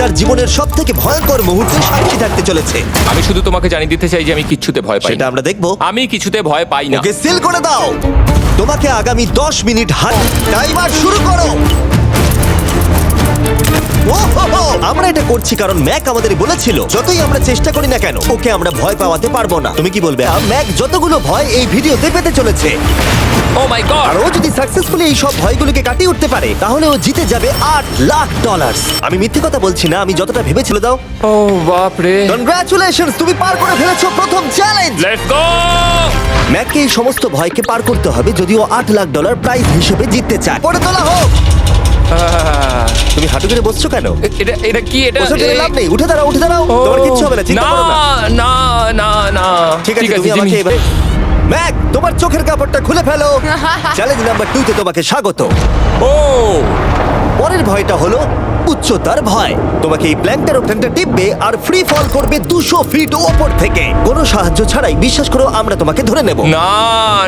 তার জীবনের সব থেকে ভয়ঙ্কর মুহূর্তে সাক্ষী থাকতে চলেছে। আমি শুধু তোমাকে জানিয়ে দিতে চাই যে আমি কিছুতে ভয় পাই সেটা না। আমরা দেখব। আমি কিছুতে ভয় পাই না। ওকে সিল করে দাও। তোমাকে আগামী 10 মিনিট হাত টাইমার শুরু করো। আমরা এটা করছি কারণ ম্যাক আমাদের বলেছিল যতই আমরা চেষ্টা করি না কেন ওকে আমরা ভয় পাওয়াতে পারব না। তুমি কি বলবে? আহ, ম্যাক যতগুলো ভয় এই ভিডিওতে পেতে চলেছে। ও মাই গড আর ও যদি সাকসেসফুলি এই সব ভয়গুলোকে কাটিয়ে উঠতে পারে তাহলে ও জিতে যাবে আট লাখ ডলার আমি মিথ্যে কথা বলছি না আমি যতটা ভেবেছিল দাও। ও বাপ রে। কনগ্রাচুলেশন তুমি পার করে ফেলেছো প্রথম চ্যালেঞ্জ লেটস গো ম্যাককে এই সমস্ত ভয়কে পার করতে হবে যদি ও আট লাখ ডলার প্রাইজ হিসেবে জিততে চায়। পরে তোলা হোক। তুমি হাঁটু করে বসছো কেন? এটা এটা কি এটা? বসে গেলে লাভ নেই উঠে দাঁড়াও উঠে দাঁড়াও ও, তোমার কিচ্ছু হবে না চিন্তা করো না। না না না। ঠিক আছে তুমি আমাকে জিমি। এবার ম্যাক তোমার চোখের কাপড়টা খুলে ফেলো। চ্যালেঞ্জ নাম্বার টু তে তোমাকে স্বাগত। ও। পরের ভয়টা হলো উচ্চতার ভয়। তোমাকে এই প্ল্যানটার ওখানটা টিপবে আর ফ্রি ফল করবে দুশো ফিট ওপর থেকে। কোনো সাহায্য ছাড়াই বিশ্বাস করো আমরা তোমাকে ধরে নেব। না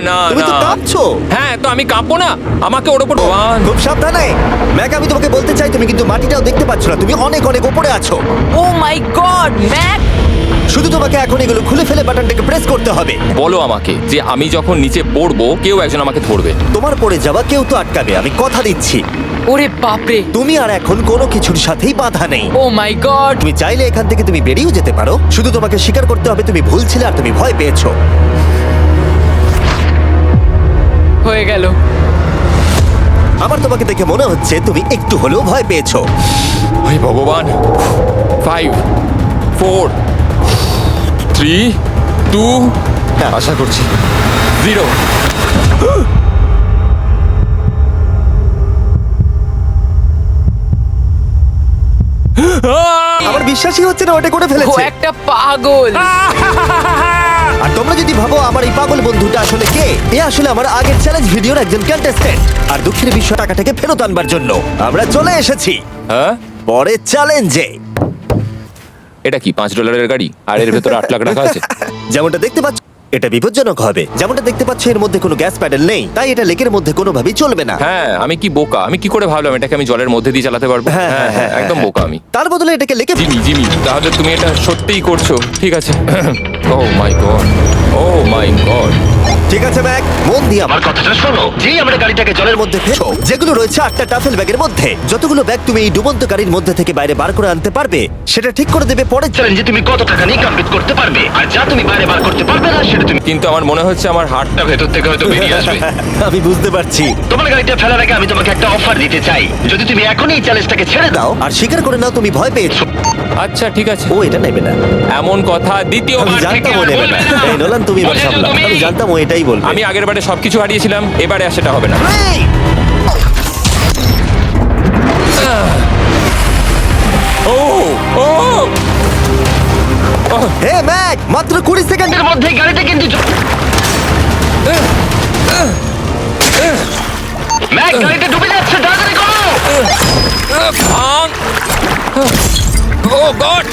না তুমি তো না। কাঁপছো। হ্যাঁ তো আমি কাঁপবো না। আমাকে ওর উপর ভগবান খুব সাবধানে। ম্যাক আমি তোমাকে বলতে চাই তুমি কিন্তু মাটিটাও দেখতে পাচ্ছ না। তুমি অনেক অনেক উপরে আছো। Oh my god Mack! শুধু তোমাকে এখন এগুলো খুলে ফেলে বাটনটাকে প্রেস করতে হবে। বলো আমাকে যে আমি যখন নিচে পড়ব কেউ একজন আমাকে ধরবে। তোমার পড়ে যাওয়া কেউ তো আটকাবে আমি কথা দিচ্ছি। ওরে বাপরে। তুমি আর এখন কোনো কিছুর সাথেই বাধা নেই। ও মাই গড তুমি চাইলে এখান থেকে তুমি বেরিয়েও যেতে পারো। শুধু তোমাকে স্বীকার করতে হবে তুমি ভুল ছিলে আর তুমি ভয় পেয়েছ। হয়ে গেল। আমার তোমাকে দেখে মনে হচ্ছে তুমি একটু হলেও ভয় পেয়েছ। ওই ভগবান। ফাইভ ফোর থ্রি টু আশা করছি। জিরো আমার বিশ্বাসই হচ্ছে না ওটা করে ও ফেলেছে। একটা পাগল। আর তোমরা যদি ভাবো আমার এই পাগল বন্ধুটা আসলে কে এ আসলে আমার আগের চ্যালেঞ্জ ভিডিওর একজন কন্টেস্ট্যান্ট আর দুঃখের বিশ্ব টাকাটাকে ফেরত আনবার জন্য। আমরা চলে এসেছি। হ্যাঁ? পরের চ্যালেঞ্জে এটা কি পাঁচ ডলারের গাড়ি? আর এর ভেতরে আট লাখ টাকা আছে? যেমনটা দেখতে পাচ্ছ এটা বিপজ্জনক হবে। যেমনটা দেখতে পাচ্ছ এর মধ্যে কোনো গ্যাস প্যাডেল নেই তাই এটা লেকের মধ্যে কোনোভাবেই চলবে না। হ্যাঁ আমি কি বোকা? আমি কি করে ভাবলাম এটাকে আমি জলের মধ্যে দিয়ে চালাতে পারব? হ্যাঁ, হ্যাঁ, হ্যাঁ, একদম হ্যাঁ। বোকা আমি। তার বদলে এটাকে লেকে জিমি জিমি তাহলে তুমি এটা সত্যিই করছ। ঠিক আছে। ও my god O my god ঠিক আছে ম্যাক মন দিয়ে আমার কথাটা শোনো। যেই আমরা গাড়িটাকে জলের মধ্যে ফেলো যেগুলো রয়েছে আটটা টাফেল ব্যাগের মধ্যে যতগুলো ব্যাগ তুমি এই ডুবন্ত গাড়ির মধ্যে থেকে বাইরে বার করে আনতে পারবে সেটা ঠিক করে দেবে পরের চ্যালেঞ্জে তুমি কত টাকা নিয়ে কমপ্লিট করতে পারবে আর যা তুমি বাইরে বার করতে পারবে না সেটা তুমি কিন্তু আমার মনে হচ্ছে আমার হার্টটা ভেতর থেকে হয়তো বেরিয়ে আসবে। আমি বুঝতে পারছি। তোমার গাড়িটা ফেলার আগে আমি তোমাকে একটা অফার দিতে চাই। যদি তুমি এখনই এই চ্যালেঞ্জটাকে ছেড়ে দাও আর স্বীকার করে নাও তুমি ভয় পেয়েছ। আচ্ছা ঠিক আছে। ও এটা নেবে না। এমন কথা আমি দ্বিতীয়বার থেকে জানতাম ও নেবে না। এই নোলান তুমি এবার সামলাও। আমি জানতাম ও এটাই বলবে। আমি আগের বারে সবকিছু হারিয়েছিলাম এবারে আর সেটা হবে না। এই! ও ও। হে ম্যাক মাত্র কুড়ি সেকেন্ডের মধ্যে গাড়িটা কিন্তু জ- ম্যাক গাড়িটা ডুবে যাচ্ছে তাড়াতাড়ি করো। ভাঙ। Oh god.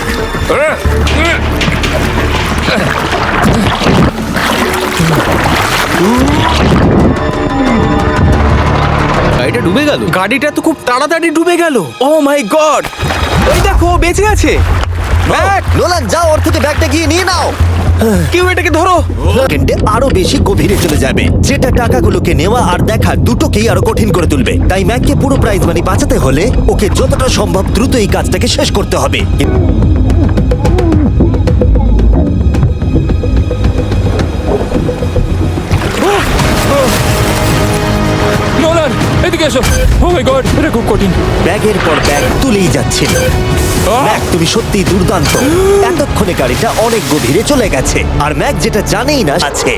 গাড়িটা ডুবে গেল। গাড়িটা তো খুব তাড়াতাড়ি ডুবে গেল। ও মাই গড ওই দেখো ও বেঁচে আছে ম্যাক নোলান যাও ওর থেকে ব্যাগটা গিয়ে নিয়ে নাও। কেউ এটাকে ধরো। সেকেন্ডে আরও বেশি গভীরে চলে যাবে। যেটা টাকাগুলোকে নেওয়া আর দেখা দুটোকেই আরও কঠিন করে তুলবে। তাই ম্যাককে পুরো প্রাইজ মানি বাঁচাতে হলে ওকে যতটা সম্ভব দ্রুত এই কাজটাকে শেষ করতে হবে। এসো ও মাই গড এটা খুব কঠিন। ব্যাগের পর ব্যাগ তুলেই যাচ্ছিল আহ! ম্যাক তুমি সত্যি দুর্দান্ত। এতক্ষণে গাড়িটা অনেক গভীরে চলে গেছে। আর ম্যাক যেটা জানেই না আছে।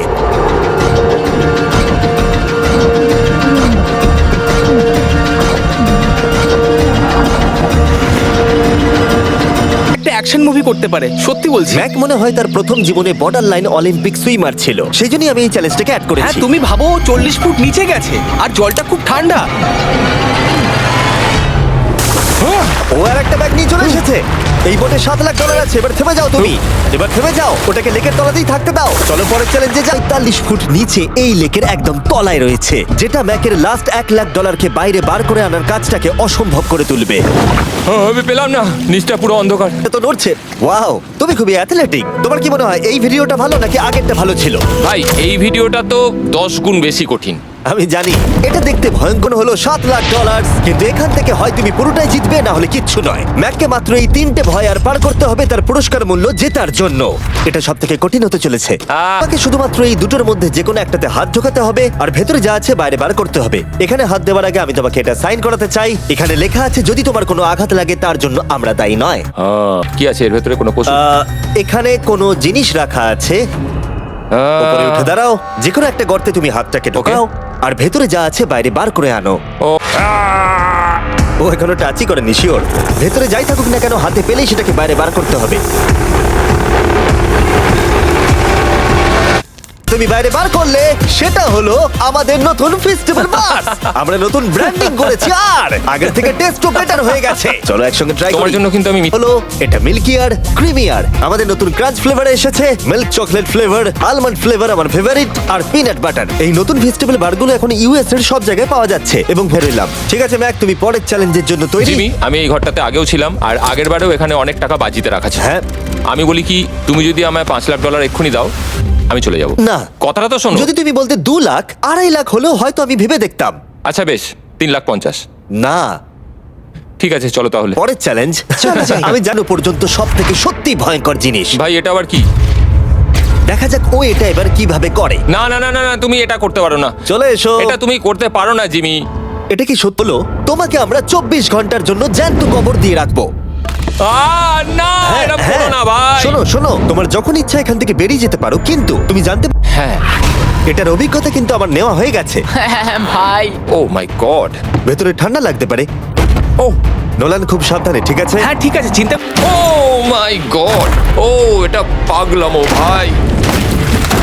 অ্যাকশন মুভি করতে পারে। সত্যি বলছি। ম্যাক মনে হয় তার প্রথম জীবনে বর্ডার লাইন অলিম্পিক সুইমার ছিল। সেই জন্যই আমি এই চ্যালেঞ্জটাকে অ্যাড হ্যাঁ করেছি তুমি ভাবো চল্লিশ ফুট নিচে গেছে আর জলটা খুব ঠান্ডা। ও আর একটা ব্যাগ নিয়ে চলে এসেছে। এই বোটে সাত লাখ ডলার আছে এবার থেমে যাও তুমি। এবার থেমে যাও ওটাকে লেকের তলাতেই থাকতে দাও। চলো পরের চ্যালেঞ্জে যাই। তাল্লিশ ফুট নিচে এই লেকের একদম তলায় রয়েছে যেটা ম্যাকের লাস্ট এক লাখ ডলারকে বাইরে বার করে আনার কাজটাকে অসম্ভব করে তুলবে। আমি পেলাম না নিচটা পুরো অন্ধকার। এটা তো নড়ছে। ওয়াও তুমি খুবই অ্যাথলেটিক তোমার কি মনে হয় এই ভিডিওটা ভালো নাকি আগেরটা ভালো ছিল? ভাই এই ভিডিওটা তো দশ গুণ বেশি কঠিন। আমি জানি। এটা দেখতে ভয়ঙ্কর হলো সাত লাখ ডলার কিন্তু এখান থেকে হয় তুমি পুরোটাই জিতবে না হলে কিচ্ছু নয়। ম্যাককে মাত্র এই তিনটে ভয় আর পার করতে হবে তার পুরস্কার মূল্য জেতার জন্য। এটা সব থেকে কঠিন হতে চলেছে। তোমাকে শুধুমাত্র এই দুটোর মধ্যে যে কোনো একটাতে হাত ঢোকাতে হবে আর ভেতরে যা আছে বাইরে বার করতে হবে। এখানে হাত দেওয়ার আগে আমি তোমাকে এটা সাইন করাতে চাই। এখানে লেখা আছে যদি তোমার কোনো আঘাত লাগে তার জন্য আমরা দায়ী নয়। কি আছে এর ভেতরে কোনো পশু? আহ, এখানে কোনো জিনিস রাখা আছে। উপরে উঠে দাঁড়াও। যে কোনো একটা গর্তে তুমি হাতটাকে ঢোকাও। আর ভেতরে যা আছে বাইরে বার করে আনো। ও। আহ, ও এখনও টাচই করেনি শিওর। ভেতরে যাই থাকুক না কেন হাতে পেলেই সেটাকে বাইরে বার করতে হবে। তুমি বাইরে বার করলে সেটা হলো আমাদের নতুন ফেস্টিভ্যাল বাস আমরা নতুন ব্র্যান্ডিং করেছি আর আগের থেকে টেস্টও বেটার হয়ে গেছে। চলো একসঙ্গে ট্রাই করার জন্য কিন্তু আমি হলো এটা মিল্কিয়ার ক্রিমিয়ার আমাদের নতুন ক্রাঞ্চ ফ্লেভারে এসেছে milk chocolate flavour almond flavour আমার ফেভারিট আর পিনাট বাটার এই নতুন ভেজিটেবল বারগুলো এখন ইউএস এর সব জায়গায় পাওয়া যাচ্ছে এবং ফেরলাম ঠিক আছে ম্যাক তুমি পরের চ্যালেঞ্জের জন্য তৈরি। জিমি আমি এই ঘরটাতে আগেও ছিলাম আর আগের বারেও এখানে অনেক টাকা বাজিতে রাখা ছিল। হ্যাঁ। আমি বলি কি তুমি যদি আমায় পাঁচ লাখ ডলার এক্ষুনি দাও আমি চলে যাব। না। কথাটা তো শোনো। যদি তুমি বলতে দু লাখ আড়াই লাখ হলেও হয়তো আমি ভেবে দেখতাম। আচ্ছা বেশ। তিন লাখ পঞ্চাশ। না। ঠিক আছে চলো তাহলে। পরের চ্যালেঞ্জ আমি জানো পর্যন্ত সব থেকে সত্যি ভয়ঙ্কর জিনিস। ভাই এটা আবার কি? দেখা যাক ও এটা এবার কীভাবে করে। না না না না না তুমি এটা করতে পারো না। চলে এসো। এটা তুমি করতে পারো না জিমি। এটা কি সত্য হলো? তোমাকে আমরা চব্বিশ ঘণ্টার জন্য জ্যান্ত কবর দিয়ে রাখব। আহ, না হ্যাঁ, এটা হ্যাঁ। না ভাই। শোনো শোনো তোমার যখন ইচ্ছা এখান থেকে বেরিয়ে যেতে পারো কিন্তু তুমি জানতে হ্যাঁ। এটার অভিজ্ঞতা কিন্তু আমার নেওয়া হয়ে গেছে। হ্যাঁ, ভাই। Oh my god. ভেতরে ঠান্ডা লাগতে পারে। ও নোলান খুব সাবধানে ঠিক আছে? হ্যাঁ ঠিক আছে চিন্তা ও মাই গড। ও এটা পাগলামো ভাই।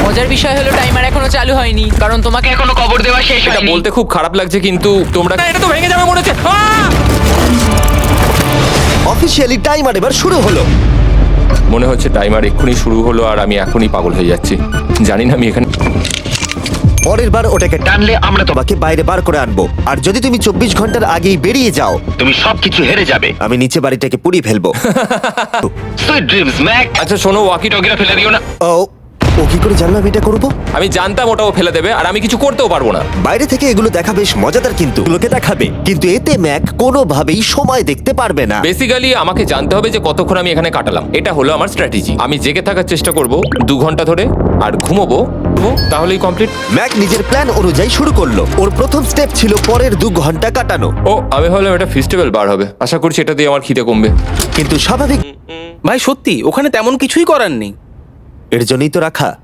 মজার বিষয় হলো টাইমার এখনও চালু হয়নি কারণ তোমাকে এখনও কবর দেওয়া শেষ এটা হয়নি। বলতে খুব খারাপ লাগছে কিন্তু তোমরা না, এটা তো ভেঙে যাবে মনে হচ্ছে। আহ! অফিসিয়ালি টাইমার এবার শুরু হলো। মনে হচ্ছে টাইমার এক্ষুনি শুরু হলো আর আমি এখনই পাগল হয়ে যাচ্ছি। জানি না আমি এখানে পরের বার ওটাকে টানলে আমরা তোমাকে বাইরে বার করে আনব। আর যদি তুমি চব্বিশ ঘণ্টার আগেই বেরিয়ে যাও তুমি সবকিছু হেরে যাবে। আমি নিচে বাড়িটাকে পুড়িয়ে ফেলব। সুইট ড্রিমস ম্যাক আচ্ছা শোনো ওয়াকি টগিরা ফেলে দিও না। ও ও কি করে জানলো আমি এটা করব? আমি জানতাম ওটাও ফেলে দেবে আর আমি কিছু করতেও পারব না। বাইরে থেকে এগুলো দেখা বেশ মজাদার কিন্তু। এগুলোকে দেখাবে। কিন্তু এতে ম্যাক কোনোভাবেই সময় দেখতে পারবে না। বেসিক্যালি আমাকে জানতে হবে যে কতক্ষণ আমি এখানে কাটালাম। এটা হলো আমার স্ট্র্যাটেজি আমি জেগে থাকার চেষ্টা করব দু ঘণ্টা ধরে আর ঘুমোবো। তাহলেই কমপ্লিট ম্যাক নিজের প্ল্যান অনুযায়ী শুরু করল। ওর প্রথম স্টেপ ছিল পরের দু ঘণ্টা কাটানো। ও আমি ভাবলাম এটা ফেস্টিভ্যাল বার হবে। আশা করছি এটা দিয়ে আমার খিদে কমবে। কিন্তু স্বাভাবিক ভাই সত্যি ওখানে তেমন কিছুই করার নেই। এর জন্যই তো রাখা।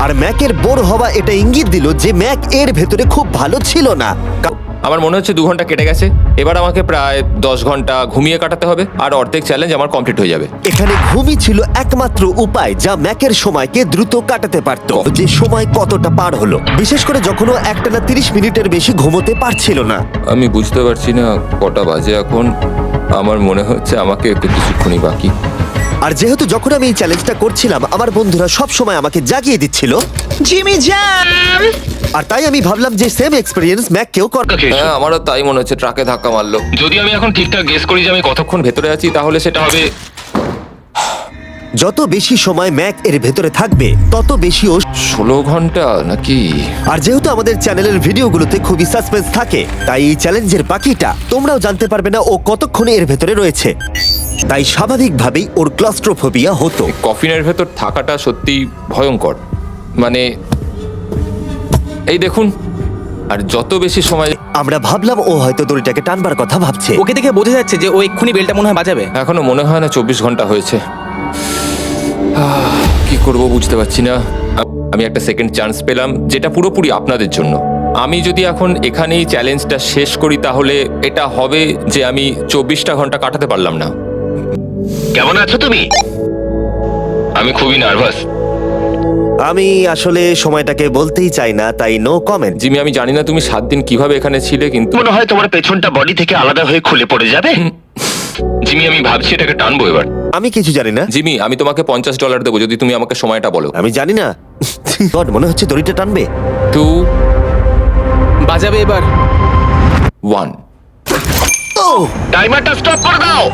আর ম্যাকের বোর হওয়া এটা ইঙ্গিত দিল যে ম্যাক এর ভেতরে খুব ভালো ছিল না। কা- আমার মনে হচ্ছে দু ঘণ্টা কেটে গেছে। এবার আমাকে প্রায় দশ ঘণ্টা ঘুমিয়ে কাটাতে হবে আর অর্ধেক চ্যালেঞ্জ আমার কমপ্লিট হয়ে যাবে। এখানে ঘুমই ছিল একমাত্র উপায় যা ম্যাকের সময়কে দ্রুত কাটাতে পারত যে সময় কতটা পার হলো। বিশেষ করে যখন ও একটানা তিরিশ মিনিটের বেশি ঘুমোতে পারছিল না। আমি বুঝতে পারছি না কটা বাজে এখন। আমার মনে হচ্ছে আমাকে একটু কিছুক্ষণই বাকি। আর যেহেতু যখন আমি এই চ্যালেঞ্জটা করছিলাম আমার বন্ধুরা সব সময় আমাকে জাগিয়ে দিচ্ছিল। জিমি জ্যাম আর তাই আমি ভাবলাম যে সেম এক্সপেরিয়েন্স ম্যাক কেউ কর হ্যাঁ আমারও তাই মনে হচ্ছে ট্রাকে ধাক্কা মারলো। যদি আমি এখন ঠিকঠাক গেস করি যে আমি কতক্ষণ ভেতরে আছি তাহলে সেটা হবে যত বেশি সময় ম্যাক এর ভেতরে থাকবে তত বেশি ও ষোলো ঘণ্টা নাকি? আর যেহেতু আমাদের চ্যানেলের ভিডিওগুলোতে খুবই সাসপেন্স থাকে তাই এই চ্যালেঞ্জের বাকিটা তোমরাও জানতে পারবে না ও কতক্ষণে এর ভেতরে রয়েছে। তাই স্বাভাবিকভাবেই ওর ক্লাস্ট্রোফোবিয়া হতো। কফিনের ভেতর থাকাটা সত্যি ভয়ঙ্কর। মানে এই দেখুন আর যত বেশি সময় আমরা ভাবলাম ও হয়তো দড়িটাকে টানবার কথা ভাবছে। ওকে দেখে বোঝা যাচ্ছে যে ও এক্ষুনি বেলটা মনে হয় বাজাবে। এখনও মনে হয় না চব্বিশ ঘণ্টা হয়েছে। আহ, কি করব বুঝতে পারছি না। আমি একটা সেকেন্ড চান্স পেলাম যেটা পুরোপুরি আপনাদের জন্য। আমি যদি এখন এখানেই চ্যালেঞ্জটা শেষ করি তাহলে এটা হবে যে আমি চব্বিশটা ঘণ্টা কাটাতে পারলাম না। কেমন আছো তুমি? আমি খুবই নার্ভাস। আমি আসলে সময়টাকে বলতেই চাই না তাই নো কমেন্ট জিমি আমি জানি না তুমি সাত দিন কীভাবে এখানে ছিলে কিন্তু মনে হয় তোমার পেছনটা বডি থেকে আলাদা হয়ে খুলে পড়ে যাবে? জিমি আমি ভাবছি এটাকে টানবো এবার। আমি কিছু জানি না। জিমি আমি তোমাকে পঞ্চাশ ডলার দেবো যদি তুমি আমাকে সময়টা বলো। আমি জানি না। God, মনে হচ্ছে দড়িটা টানবে। টু বাজাবে এবার। ওয়ান ও টাইমারটা স্টপ করে দাও!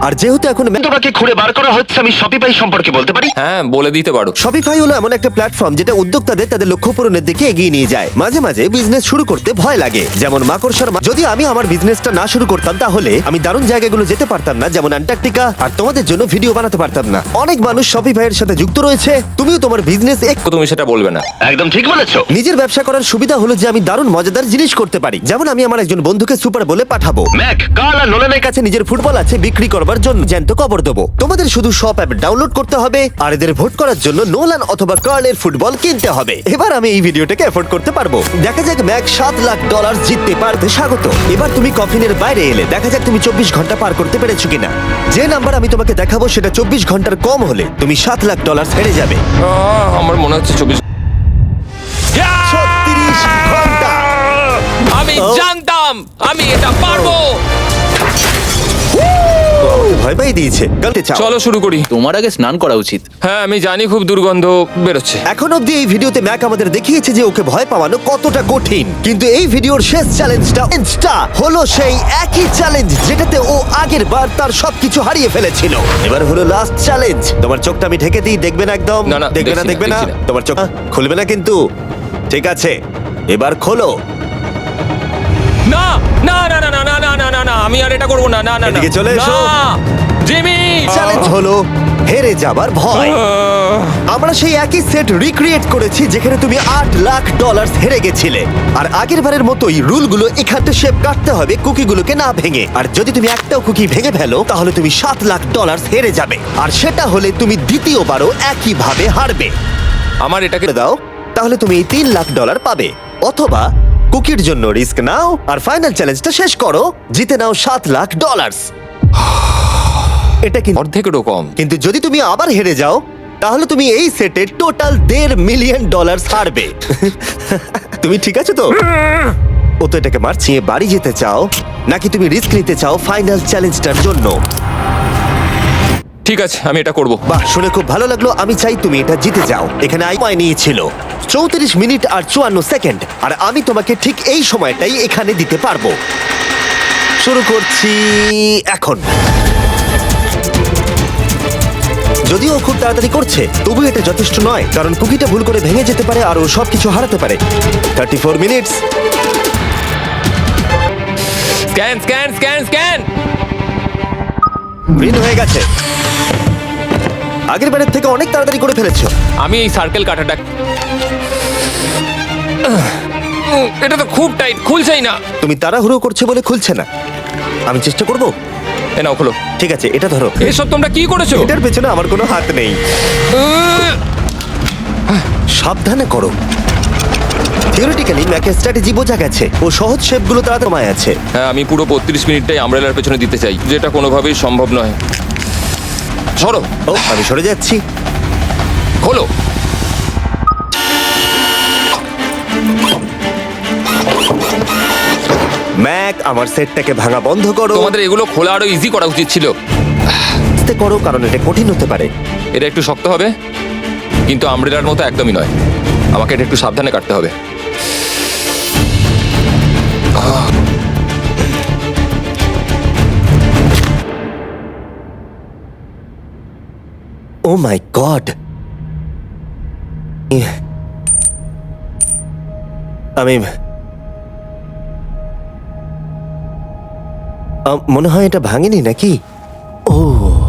আর যেহেতু এখন তোমাকে খুঁড়ে বার করা হচ্ছে আমি শপিফাই সম্পর্কে বলতে পারি? হ্যাঁ বলে দিতে পারো। শপিফাই হলো এমন একটা প্ল্যাটফর্ম যেটা উদ্যোক্তাদের তাদের লক্ষ্য পূরণের দিকে এগিয়ে নিয়ে যায়। মাঝে মাঝে বিজনেস শুরু করতে ভয় লাগে। যেমন মাকড়সার মা- যদি আমি আমার বিজনেসটা না শুরু করতাম তাহলে আমি দারুণ জায়গাগুলো যেতে পারতাম না যেমন অ্যান্টার্কটিকা আর তোমাদের জন্য ভিডিও বানাতে পারতাম না। অনেক মানুষ শপিফাইয়ের সাথে যুক্ত রয়েছে। তুমিও তোমার বিজনেস এক তুমি সেটা বলবে না। একদম ঠিক বলেছ। নিজের ব্যবসা করার সুবিধা হলো যে আমি দারুণ মজাদার জিনিস করতে পারি। যেমন আমি আমার একজন বন্ধুকে সুপার বলে পাঠাবো। ম্যাক কাল আর নোলানের কাছে নিজের ফুটবল আছে বিক্রি করবার জন্য জ্যান্ত কবর দেবো। তোমাদের শুধু সব অ্যাপ ডাউনলোড করতে হবে আর এদের ভোট করার জন্য নোলান অথবা কার্লের ফুটবল কিনতে হবে। এবার আমি এই ভিডিওটাকে এফোর্ড করতে পারব। দেখা যাক ম্যাক সাত লাখ ডলার জিততে পারতে স্বাগত। এবার তুমি কফিনের বাইরে এলে দেখা যাক তুমি চব্বিশ ঘণ্টা পার করতে পেরেছ কিনা। যে নাম্বার আমি তোমাকে দেখাবো সেটা চব্বিশ ঘণ্টার কম হলে তুমি সাত লাখ ডলার হেরে যাবে। আহ, আমার মনে হচ্ছে চব্বিশ ছত্রিশ ঘণ্টা। আমি ও। জানতাম আমি এটা পারব। আমাকে ভয় পাই দিয়েছে। গলতে চাও। চলো শুরু করি। তোমার আগে স্নান করা উচিত। হ্যাঁ আমি জানি খুব দুর্গন্ধ বেরোচ্ছে। এখন অব্দি এই ভিডিওতে ম্যাক আমাদের দেখিয়েছে যে ওকে ভয় পাওয়ানো কতটা কঠিন। কিন্তু এই ভিডিওর শেষ চ্যালেঞ্জটা চ্যালেঞ্জটা হলো সেই একই চ্যালেঞ্জ যেটাতে ও আগের বার তার সবকিছু হারিয়ে ফেলেছিল। এবার হলো লাস্ট চ্যালেঞ্জ তোমার চোখটা আমি ঢেকে দিই দেখবে না একদম? না, না, দেখবে না দেখছি না, দেখবে না? দেখছি না। তোমার চোখ খুলবে না কিন্তু? ঠিক আছে। এবার খোলো। না আমি আর এটা করব না না না না। এদিকে চলে এসো। না জিমি! চ্যালেঞ্জ হলো হেরে যাবার ভয়। আমরা সেই একই সেট রিক্রিয়েট করেছি যেখানে তুমি আট লাখ ডলার হেরে গেছিলে। আর আগের বারের মতোই রুলগুলো এখানটা শেপ কাটতে হবে কুকিগুলোকে না ভেঙে। আর যদি তুমি একটাও কুকি ভেঙে ফেলো তাহলে তুমি সাত লাখ ডলার হেরে যাবে। আর সেটা হলে তুমি দ্বিতীয়বারও একই ভাবে হারবে। আমার এটাকে করে দাও তাহলে তুমি এই তিন লাখ ডলার পাবে। অথবা কুকির জন্য রিস্ক নাও আর ফাইনাল চ্যালেঞ্জটা শেষ করো। জিতে নাও সাত লাখ ডলার এটা কিন্তু অর্ধেকেরও কম। কিন্তু যদি তুমি আবার হেরে যাও তাহলে তুমি এই সেটে টোটাল দেড় মিলিয়ন ডলার ছাড়বে তুমি ঠিক আছে তো? ও তো এটাকে মারছিয়ে বাড়ি যেতে চাও নাকি তুমি রিস্ক নিতে চাও ফাইনাল চ্যালেঞ্জটার জন্য? ঠিক আছে আমি এটা করব। বাহ শুনে খুব ভালো লাগল। আমি চাই তুমি এটা জিতে যাও। এখানে আই নিয়েছিল। চৌত্রিশ মিনিট আর চুয়ান্ন সেকেন্ড। আর আমি তোমাকে ঠিক এই সময়টাই এখানে দিতে পারব। শুরু করছি এখন। যদিও খুব তাড়াতাড়ি করছে তবু এটা যথেষ্ট নয় কারণ কুকিটা ভুল করে ভেঙে যেতে পারে আর ও সবকিছু হারাতে পারে। Thirty four minutes scan scan scan scan green হয়ে গেছে। আগের বারের থেকে অনেক তাড়াতাড়ি করে ফেলেছো। আমি এই সার্কেল কাটাটা উম, এটা তো খুব টাইট খুলছেই না। তুমি তাড়াহুড়ো করছে বলে খুলছে না। আমি চেষ্টা করব? এ নাও খোলো। ঠিক আছে এটা ধরো। এসব তোমরা কি করেছ? এটার পেছনে আমার কোনো হাত নেই। সাবধানে করো। থিওরিটিক্যালি ম্যাকের স্ট্র্যাটেজি বোঝা গেছে। ও সহজ শেপগুলো তারা তোমায় আছে। হ্যাঁ আমি পুরো বত্রিশ মিনিটটাই আমব্রেলার পেছনে দিতে চাই যেটা কোনোভাবেই সম্ভব নয়। সরো। ও আমি সরে যাচ্ছি। খোলো। ম্যাক আমার সেটটাকে ভাঙা বন্ধ করো। তোমাদের এগুলো খোলা আরও ইজি করা উচিত ছিল। আস্তে করো কারণ এটা কঠিন হতে পারে। এটা একটু শক্ত হবে কিন্তু আমব্রেলার মতো একদমই নয়। আমাকে এটা একটু সাবধানে কাটতে হবে। ও মাই গড আমি মনে হয় এটা ভাঙেনি নাকি? ও।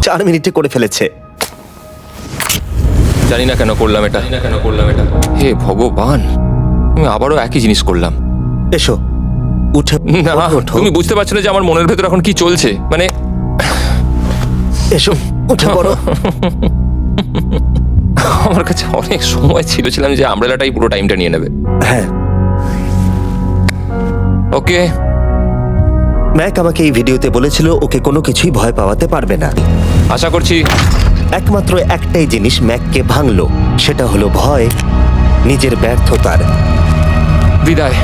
চার মিনিটে করে ফেলেছে। জানি না কেন করলাম এটা। জানি না কেন করলাম এটা। হে ভগবান আমি আবারও একই জিনিস করলাম। এসো উঠে না তুমি বুঝতে পারছ না যে আমার মনের ভেতর এখন কি চলছে। মানে এসো। উঠে পড়ো। আমার কাছে অনেক সময় ছিল ছিলাম যে আমব্রেলাটাই পুরো টাইমটা নিয়ে নেবে। হ্যাঁ। ওকে ম্যাক আমাকে এই ভিডিওতে বলেছিল ওকে কোনো কিছুই ভয় পাওয়াতে পারবে না। আশা করছি। একমাত্র একটাই জিনিস ম্যাককে ভাঙলো সেটা হলো ভয় নিজের ব্যর্থতার। বিদায়।